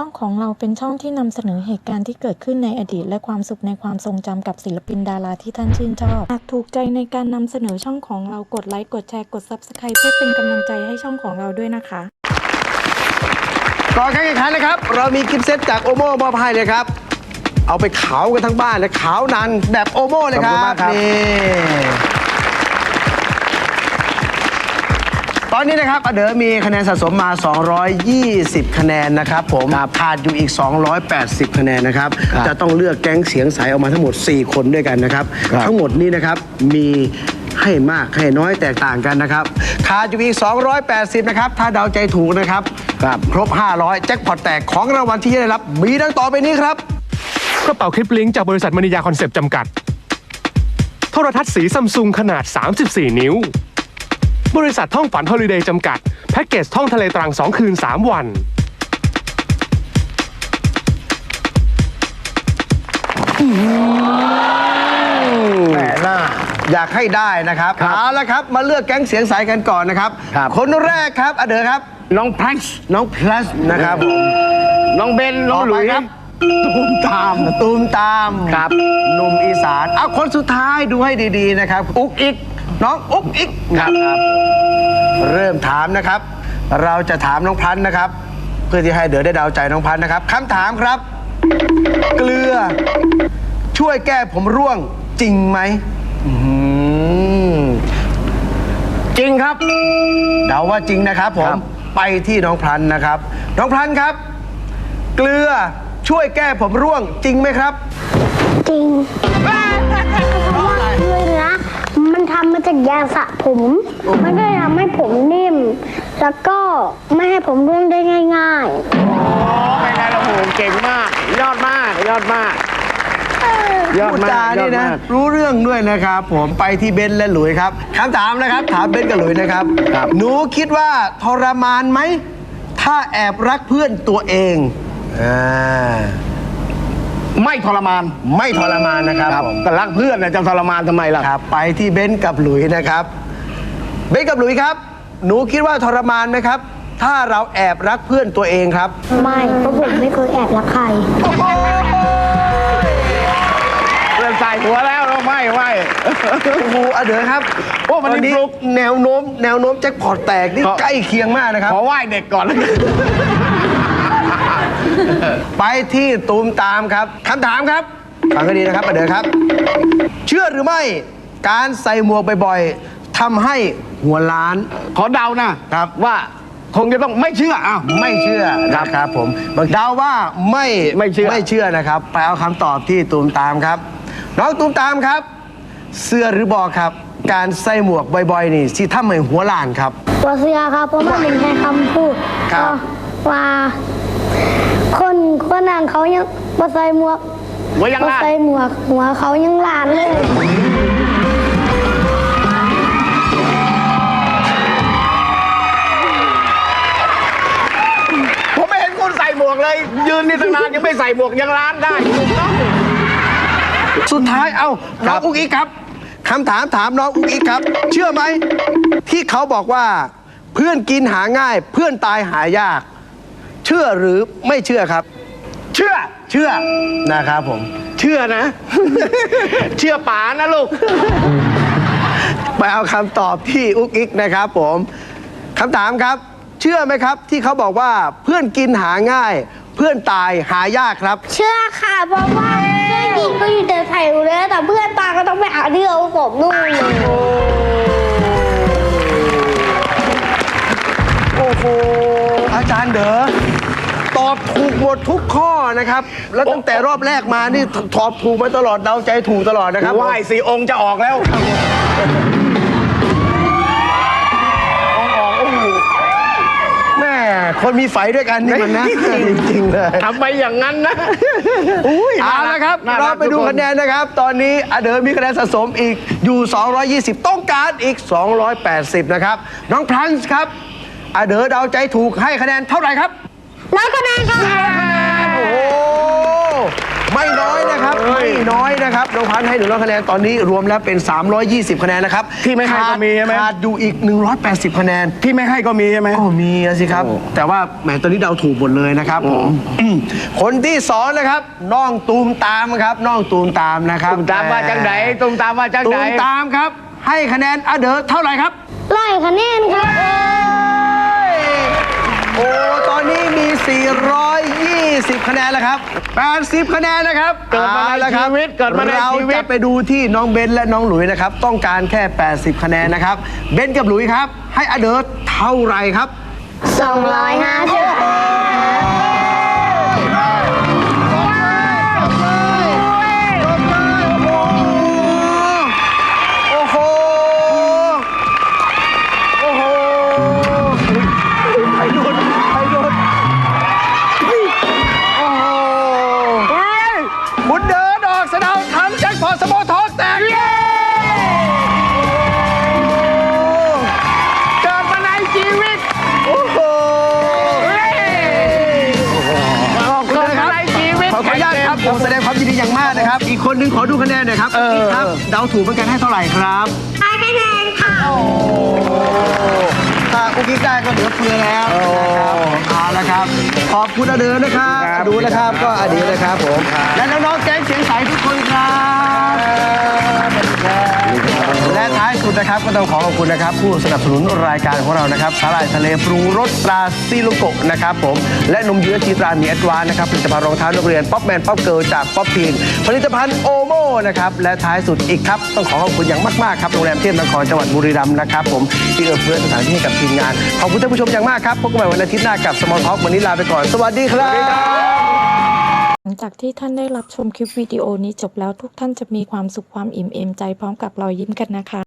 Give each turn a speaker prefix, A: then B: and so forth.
A: ช่องของเราเป็นช่องที่นำเสนอเหตุการณ์ที่เกิดขึ้นในอดีต และความสุขในความทรงจำกับศิลปินดาราที่ท่านชื่นชอบ หากถูกใจในการนำเสนอช่องของเรากดไลค์กดแชร์กด Subscribe เพื่อเป็นกำลังใจให้ช่องของเราด้วยนะคะ
B: ก่อนการแข่งขันนะครับ เรามีกิฟต์เซตจากโอโม่มอบให้เลยครับ เอาไปขาวกันทั้งบ้านเลยขาวนานแบบโอโม่เลยครับ
C: ขอบคุณมากครับ
B: นี่ ตอนนี้นะครับอเดอมีคะแนนสะสมมา 220 คะแนนนะครับผมขาดอยู่อีก 280 คะแนนนะครับ
C: ครับ
B: จะต้องเลือกแก๊งเสียงใสออกมาทั้งหมด 4 คนด้วยกันนะครับ
C: ครับ
B: ทั้งหมดนี้นะครับมีให้มากให้น้อยแตกต่างกันนะครับขาดอยู่อีก 280 นะครับ ถ้าเดาใจถูกนะครับ
C: ครับ
B: ครบ 500 แจ็คพอตแตกของรางวัลที่จะได้รับ มีดังต่อไปนี้ครับ
D: กระเป๋าคลิปลิงก์จากบริษัทมณียาคอนเซปต์จำกัด โทรทัศน์สีซัมซุงขนาด 34 นิ้ว บริษัทท่องฝันฮอลิเดย์จำกัด แพ็กเกจท่องทะเลตรัง 2 คืน 3 วัน
B: แหมน่าอยากให้ได้นะครับ
C: ครับ
B: เอาละครับ มาเลือกแก๊งเสียงใสกันก่อนนะครับ
C: ครับ
B: คนแรกครับอเดอครับ
C: น้องพลัส
B: น้องพลัสนะครับผม
C: น้องเบน น้องหลุย
B: ต่อไปครับ
C: ตูมตาม
B: ตูมตาม
C: ครับ
B: หนุ่มอีสาน เอาคนสุดท้ายดูให้ดีๆนะครับ อุกอิก น้องอุกอิก
C: ครับครับ
B: เริ่มถามนะครับ เราจะถามน้องพันธ์นะครับ เพื่อที่ให้เด๋อได้เดาใจน้องพันธ์นะครับคำถามครับ เกลือ ช่วยแก้ผมร่วงจริงไหมอื้อหือ
C: จริงครับ
B: เดาว่าจริงนะครับผ
C: ค
B: ม
C: รับ
B: ไปที่น้องพลันนะครับ น้องพลันครับ เกลือช่วยแก้ผมร่วงจริงไหมครับ
E: จริงเพร มันทำมาจากยาสระผม มันก็เลยทำให้ผมนิ่ม แล้วก็ไม่ให้ผมร่วงได้ง่าย
C: โอ้เป็นไงล่ะโหเก่งมาก ยอดมาก ยอดมาก ยอด
B: พูด
C: มาก
B: จาย
C: อ
B: นี่
C: ด
B: นะ
C: มาก
B: รู้เรื่องด้วยนะครับ ผมไปที่เบนซ์และหลุยครับคำถามนะครับ ถามเบนซ์กับหลุยนะครับ
C: ครับ
B: หนูคิดว่าทรมานไหม ถ้าแอบรักเพื่อนตัวเองอ่า
C: ไม่ทรมาน
B: ไม่ทรมานนะครับผม
C: ก็รักเพื่อนนะจะทรมานทำไมล่ะ
B: ครับ ไปที่เบนซ์กับหลุยนะครับ เบนซ์กับหลุยครับ หนูคิดว่าทรมานไหมครับ ถ้าเราแอบรักเพื่อนตัวเองครับ
E: ๆไม่เพราะผมไม่เคยแอบรักใคร
C: เริ่มใส่หัวแล้วแล้วไม่ไม่
B: โอ้โหอะเดี๋ยวครับ
C: โอ้วันนี้
B: ต
C: ฟลุก
B: แนวโน้ม แนวโน้มแจ็คพอตแตกนี่
C: ขอ
B: ใกล้เคียงมากนะครับ
C: ขอไหว้เด็กก่อนแล้วกัน
B: ไปที่ตูมตามครับคำถามครับฟังให้ดีนะครับประเดิครับ เชื่อหรือไม่การใส่หมวกบ่อยๆทำให้หัวล้าน
C: ขอเดานะครับว่าคงจะต้องไม่เชื่ออ้าว
B: ไม่เชื่อนะครับผมเดาว่าไม่
C: ไม่เชื่อ
B: ไม่เชื่อนะครับ ไปเอาคำตอบที่ตูมตามครับ น้องตูมตามครับ เสื้อหรือบอกครับ การใส่หมวกบ่อยๆ นี่สิทำให้หัวล้านครับ
E: ตัวเสือครับเพราะมันเป็นแค่คำพูด
B: ครับ
E: ว่า คนคนนั้นเขายังบ่ใส่หมวก
C: หัวยัง
E: บ่
C: ลาด
E: ใส่หมวก หัวเขายังหลานเลย
C: ผมไม่เห็นคุณใส่หมวกเลย ยืนนี่ตั้งนานยังไม่ใส่หมวกยังร้านได้ถูกต้อง
B: สุดท้ายเอาน้อง
C: ครับ
B: อุ๊กอีกครับ คำถามถามน้องอุ๊กอีกครับ เชื่อไหม ที่เขาบอกว่า เพื่อนกินหาง่าย เพื่อนตายหายาก เชื่อหรือไม่เชื่อครับ
C: เชื่อ
B: เชื่อนะครับผม
C: เชื่อนะ เชื่อป๋านะลูก
B: ไปเอาคำตอบที่อุ๊กอิกนะครับผมคำถามครับ เชื่อไหมครับ ที่เขาบอกว่าเพื่อนกินหาง่าย เพื่อนตายหายากครับ
E: เชื่อค่ะเพราะว่าเพื่อนหญิงก็อยู่แต่ไทยอยู่แล้วแต่เพื่อนตาก็ต้องไปหาที่เอาผมนู่นเลย
B: โอ้โห อาจารย์เด๋อตอบถูกหมดทุกข้อนะครับ แล้วตั้งแต่รอบแรกมานี่ตอบถูกมาตลอดเดาใจถูกตลอดนะครับ
C: ไหว้สีองค์จะออกแล้ว
B: แม่คนมีไฟด้วยกันนี่มันนะจริงๆเลย
C: ทำไปอย่างนั้นนะ
B: เอาละครับ
C: น่
B: เราไปดู
C: ทุก
B: คะแนนนะครับ ตอนนี้อเดอมีคะแนนสะสมอีกอยู่ 220 ต้องการอีก 280 นะครับ น้องพลันส์ครับ อเดอเดาใจถูกให้คะแนนเท่าไหร่ครับ
E: ร้อยคะแนนค่ะ
B: โอ้โหไม่น้อยนะครับ ไม่น้อยนะครับน้องพันธุ์ให้100คะแนนตอนนี้รวมแล้วเป็น 320 คะแนนนะครับ
C: ที่ไม่ให้ก็มีใช่ไหม
B: ขาดอยู่อีก 180 คะแนน
C: ที่ไม่ให้ก็มีใช่ไหม
B: โอ้มีอะสิครับ แต่ว่าแหมตอนนี้เดาถูกหมดเลยนะครับผมอืมคนที่สองนะครับน้องตูมตามครับน้องตูมตามนะครับ
C: ตุ้มตามว่าจังไหนตุ้มตามว่าจัง
B: ตู
C: ไหน
B: มตามครับ ให้คะแนนอเดอเท่าไหร่ครับ
E: ไล่คะแนน
B: 420 คะแนนแล้วครับ 80 คะแนนนะครับ
C: เกิดมาใน
B: เอครับ
C: ชีวิตเกิดมาในชีวิต เรา
B: จะไปดูที่น้องเบนและน้องหลุยนะครับ ต้องการแค่ 80 คะแนนนะครับ เบนกับหลุยครับ ให้อเดอร์เท่าไรครับ 250 เดินออกสะเดาทำแจ็คพอตสโมทอกแตกเย้
C: เกิดมาในชีวิต
B: โอ้โห
C: เกิดมาในชีวิต
B: ขออนุญาตครับผมแสดงความยินดีอย่างมากนะครับ อีกคนนึงขอดูคะแนนหน่อยครับอีกครับเดาถูกเหมือนกันให้เท่าไหร่ครับ
E: ให้คะแนนค่ะ
B: ถ้าอุกิกได้ก็เหลือเฟือแล้วนะครับเอาละครับ ขอบคุณอเดินนะครับ ดูนะครับก็อดีตนะครับผม และน้องๆแก๊งเสียงใสทุกคนครับและท้าย สุดนะครับก็ต้องขอขอบคุณนะครับ ผู้สนับสนุนรายการของเรานะครับสาหร่ายทะเลปรุงรสตราซิลโกะนะครับผมและนมเยื้อชีตรามีแอดวานนะครับผลิตภัณฑ์รองเท้านักเรียนป๊อปแมนป๊อปเกิลจากป๊อปพีนผลิตภัณฑ์โอโมนะครับและท้ายสุดอีกครับต้องขอขอบคุณอย่างมากๆครับโรงแรมเทพนครจังหวัดบุรีรัมย์นะครับผมที่เอื้อเฟื้อสถานที่ให้กับทีมงานขอบคุณท่านผู้ชมอย่างมากครับพบกันใหม่วันอาทิตย์หน้ากับสมอลท็อกวันนี้ลาไปก่อนสวัสดีครับ
A: หลังจากที่ท่านได้รับชมคลิปวิดีโอนี้จบแล้วทุกท่านจะมีความสุขความอิ่มเอมใจพร้อมกับรอยยิ้มกันนะคะ